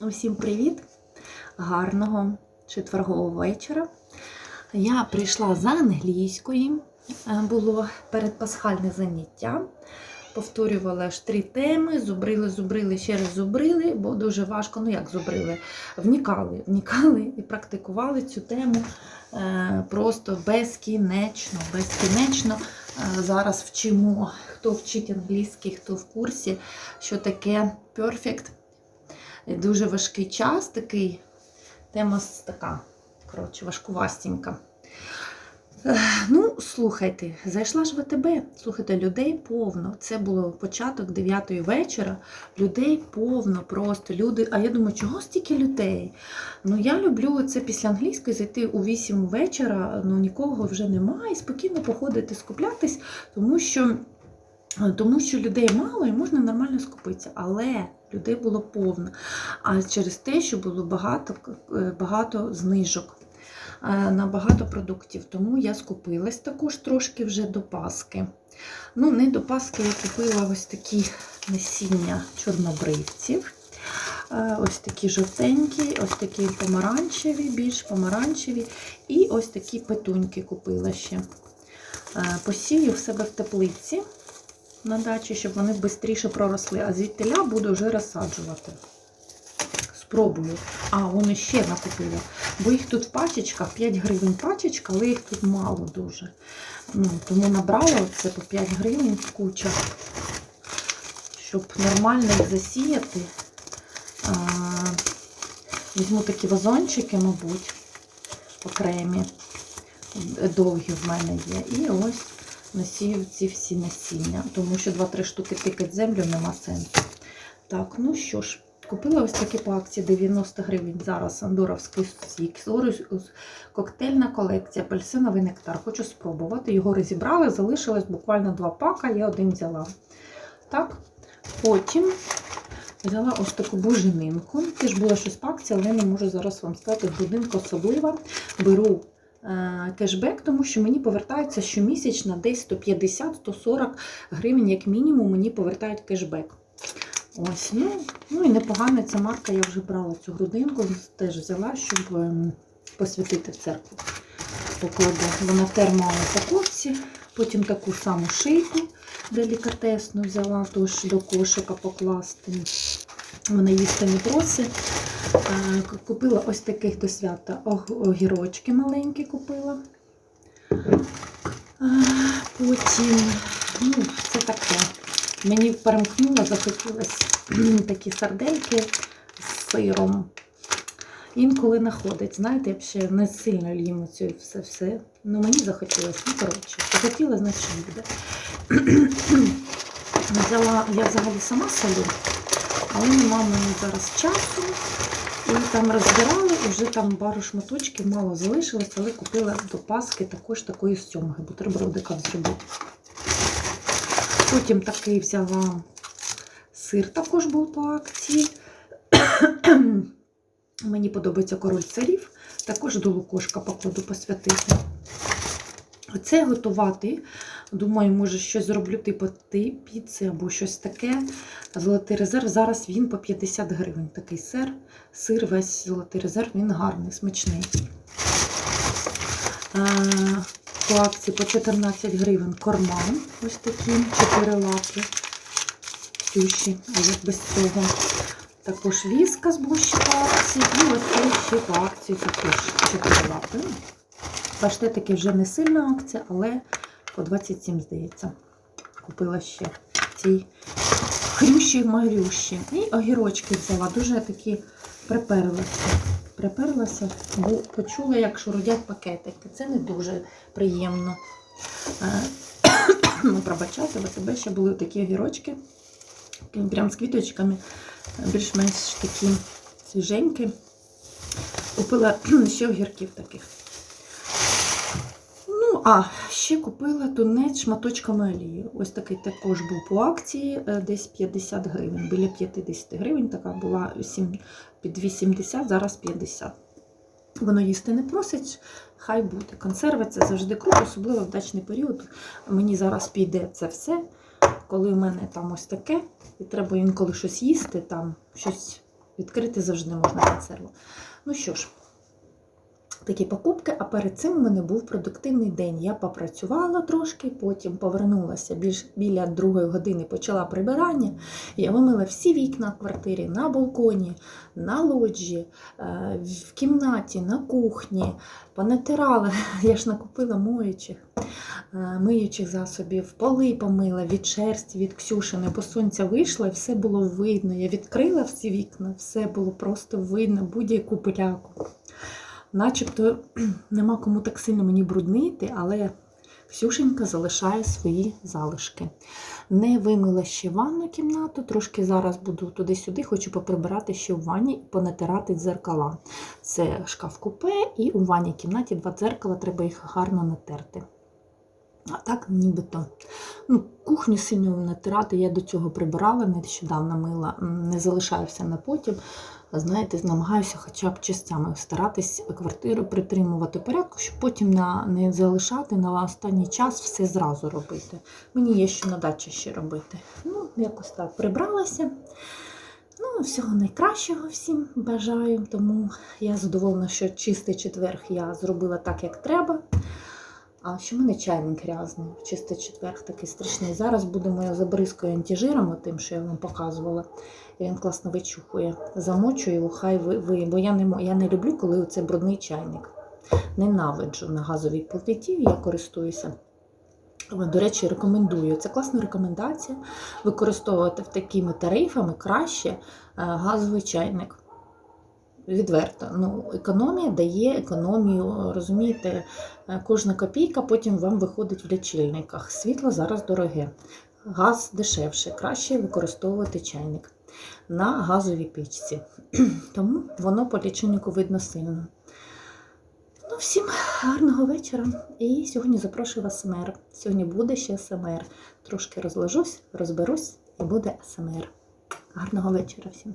Усім привіт! Гарного четвергового вечора. Я прийшла з англійської, Е, було передпасхальне заняття. Повторювала ж три теми, зубрили, зубрили, ще раз зубрили, бо дуже важко, ну як зубрили, вникали, вникали і практикували цю тему е, просто безкінечно, безкінечно. Е, Зараз вчимо, хто вчить англійський, хто в курсі, що таке perfect. Дуже важкий час, такий тема така, коротше, важкувастенька. Ну, слухайте, зайшла ж в АТБ. Слухайте, людей повно. Це було початок 9 вечора. Людей повно просто. Люди. А я думаю, чого стільки людей? Ну, я люблю це після англійської зайти у 8 вечора, ну нікого вже немає, і спокійно походити, скуплятись, тому що. Тому що людей мало і можна нормально скупитися, але людей було повно. А через те, що було багато, е, багато знижок е, на багато продуктів. Тому я скупилась також трошки вже до Паски. Ну, не до Паски я купила ось такі насіння чорнобривців. Е, Ось такі жовтенькі, ось такі помаранчеві, більш помаранчеві. І ось такі петуньки купила ще. Е, Посію в себе в теплиці на дачі, щоб вони швидше проросли, а звідтиля буду вже розсаджувати. Спробую. А, вони ще накупила. Бо їх тут в пачечках 5 гривень пачечка, але їх тут мало дуже. Ну, тому набрала це по 5 гривень куча. Щоб нормально їх засіяти. А, візьму такі вазончики, мабуть, окремі. Довгі в мене є. І ось насію ці всі насіння, тому що 2-3 штуки тикать землю нема сенсу. Так, ну що ж, купила ось такі по акції 90 гривень. Зараз андоровський сік, коктейльна колекція, апельсиновий нектар. Хочу спробувати. Його розібрали, залишилось буквально два пака, я один взяла. Так, потім взяла ось таку буженинку. Теж було щось по акції, але не можу зараз вам сказати, будинку особлива. Беру кешбек, тому що мені повертається щомісячно десь 150-140 гривень, як мінімум, мені повертають кешбек. Ось, ну, ну і непогана ця марка, я вже брала цю грудинку, теж взяла, щоб ем, посвятити церкву. Покладу. Вона термоупаковці, потім таку саму шийку делікатесну взяла, тож до кошика покласти. Вона їсти не просить. Е, Купила ось таких до свята огірочки маленькі купила. Потім, ну, це таке. Мені перемкнуло, захотілося такі сардельки з сиром. Інколи знаходить. Знаєте, я б ще не сильно їм цю все все. Ну мені захотілося, ну коротше, захотіла, значить буде. Взяла, я взагалі сама солю, але нема в мене зараз часу. І там розбирали, вже там пару шматочків мало залишилось, але купила до Паски також такої сьомги, бутербродика зробити. Потім такий взяла сир, також був по акції. Мені подобається король сирів, також до лукошка покладу посвятити. Це готувати. Думаю, може, щось зроблю типу ти- піци або щось таке. Золотий резерв. Зараз він по 50 гривень. Такий сир. Сир, весь золотий резерв, він гарний, смачний. По акції по 14 гривень корман. Ось такі, 4 лапи. Суші, а як без цього. Також віска з бущі по акції. І ось ще по акції також 4 лапи. Паштетики вже не сильна акція, але по 27, здається. Купила ще ці хрющі магрющі. І огірочки взяла. Дуже такі приперлася. Приперлася, бо почула, як шурудять пакетики. Це не дуже приємно. Е, Ну, пробачайте, в тебе ще були такі огірочки, прям з квіточками, більш-менш такі свіженькі. Купила ще огірків таких. А ще купила тунець шматочками олії. Ось такий також був по акції, е, десь 50 гривень. Біля 50 гривень така була під 80, зараз 50. Воно їсти не просить, хай буде. Консерви це завжди круто, особливо в дачний період. Мені зараз піде це все. Коли в мене там ось таке, і треба інколи щось їсти, там щось Відкрити завжди можна консерву. Ну що ж, такі покупки, а перед цим у мене був продуктивний день. Я попрацювала трошки, потім повернулася більш біля другої години, почала прибирання. Я вимила всі вікна в квартирі на балконі, на лоджі, е, в кімнаті, на кухні, понатирала. Я ж накупила моючих, е, миючих засобів, поли помила від шерсті, від Ксюшини, бо сонця вийшло і все було видно. Я відкрила всі вікна, все було просто видно, будь-яку пиляку. Начебто нема кому так сильно мені бруднити, але Ксюшенька залишає свої залишки. Не вимила ще ванну кімнату, трошки зараз буду туди-сюди, хочу поприбирати ще в ванні і понатирати дзеркала. Це шкаф купе, і у ванній кімнаті два дзеркала, треба їх гарно натерти. А так нібито. Ну, кухню сильно натирати, я до цього прибирала, нещодавно мила, не залишаю все на потім. Знаєте, намагаюся хоча б частями старатись квартиру притримувати порядку, щоб потім на, не залишати на останній час все зразу робити. Мені є що на дачі ще робити. Ну, якось так прибралася. Ну, всього найкращого всім бажаю, тому я задоволена, що чистий четверг я зробила так, як треба. А що в мене чайник грязний, чистий четверг такий страшний. Зараз будемо я забризкою антижиром, тим, що я вам показувала. І він класно вичухує. Замочу його, хай ви, ви бо я не, я не люблю, коли це брудний чайник. Ненавиджу на газовій плиті, я користуюся. До речі, рекомендую. Це класна рекомендація використовувати в такими тарифами краще е, газовий чайник. Відверто. Ну, економія дає економію, розумієте, Е, кожна копійка потім вам виходить в лічильниках. Світло зараз дороге, газ дешевше, краще використовувати чайник на газовій пічці. Тому воно по лічильнику видно сильно. Ну, всім гарного вечора. І сьогодні запрошую вас СМР. Сьогодні буде ще СМР. Трошки розложусь, розберусь і буде СМР. Гарного вечора всім.